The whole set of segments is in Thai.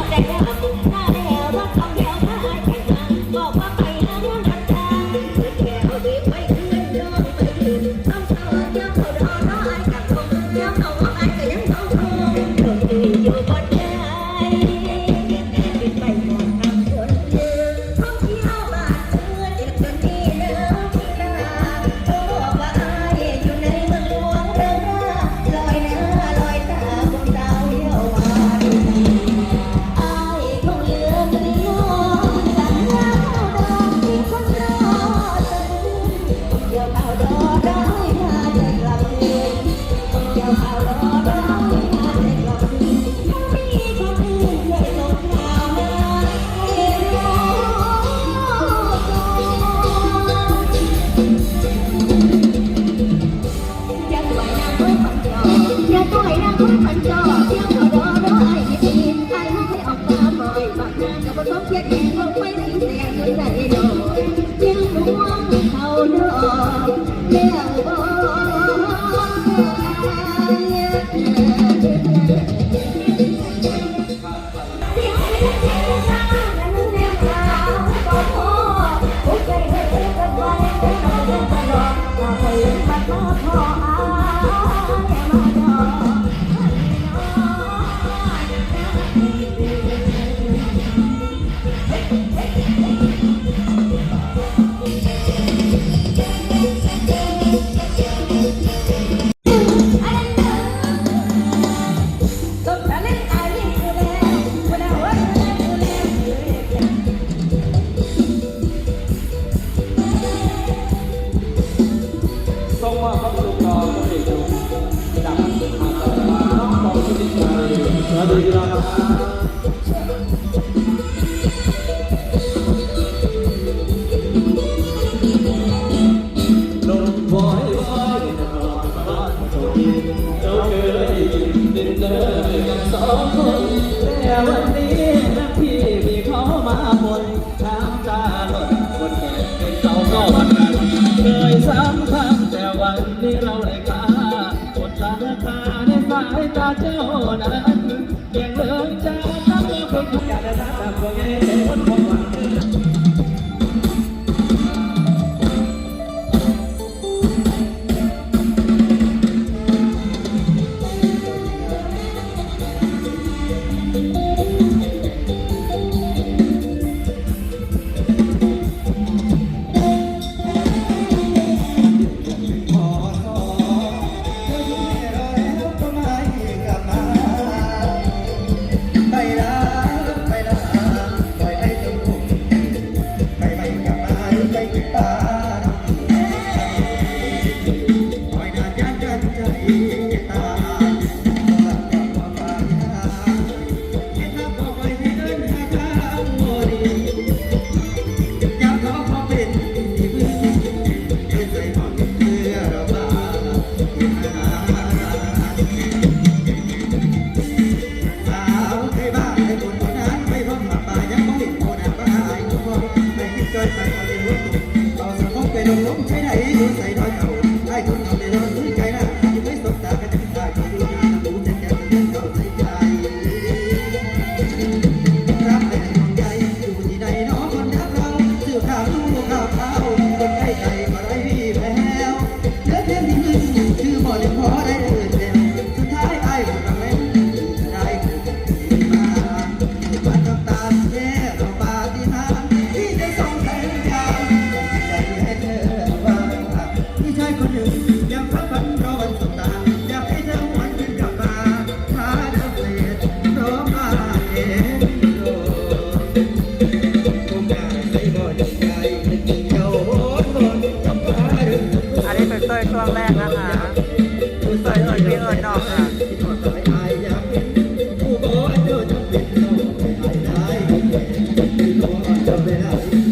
รแต่แค่ว่าสิ่งห็น่า วัสดีครับแต่วันนี้นะพี่เขามาบนน้ำตาล่นคนแก่เป็นเจ้าก็วันกันยซ้ำคำแต่วันนี้เราได้กล้าอดตาหาในสายตาเจ้านั้น อยากจะทำตามความเย็นคนความหวัง também.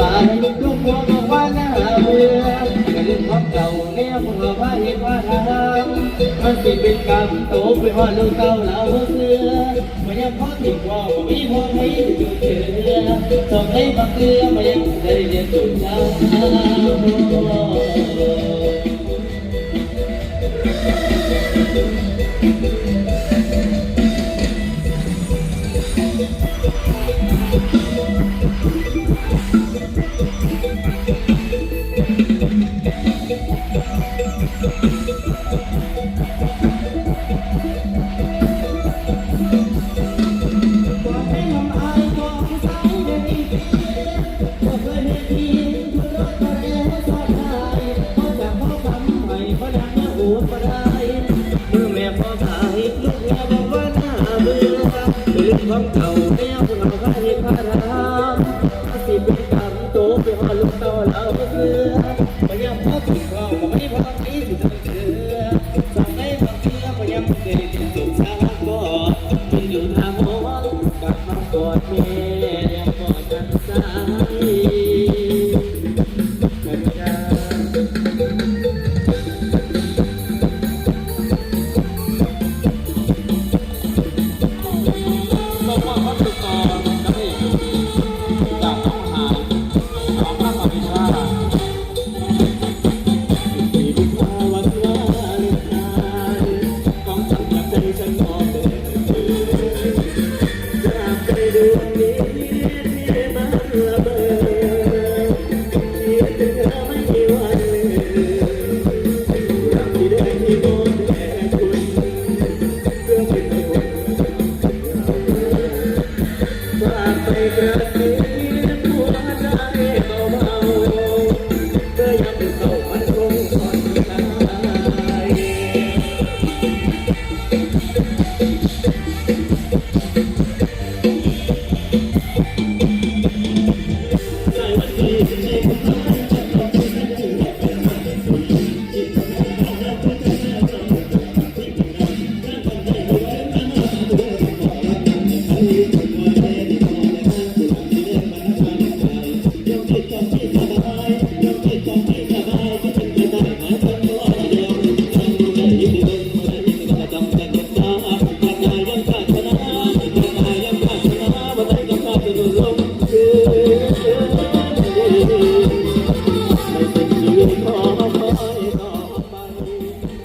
ป่กข์คมาไว้หน้าเบื่อจะเล่นของเก่าแน่พวกเราว่าเห็นว่าทางมันสิเป็นกรรมโตไปว่าลูกเก่าเราเสือมันยังพอติดว่ามีพอให้ดูดเชื่อส่งให้บัเกลือมันยังได้เรียนจุดเช้า Thank you.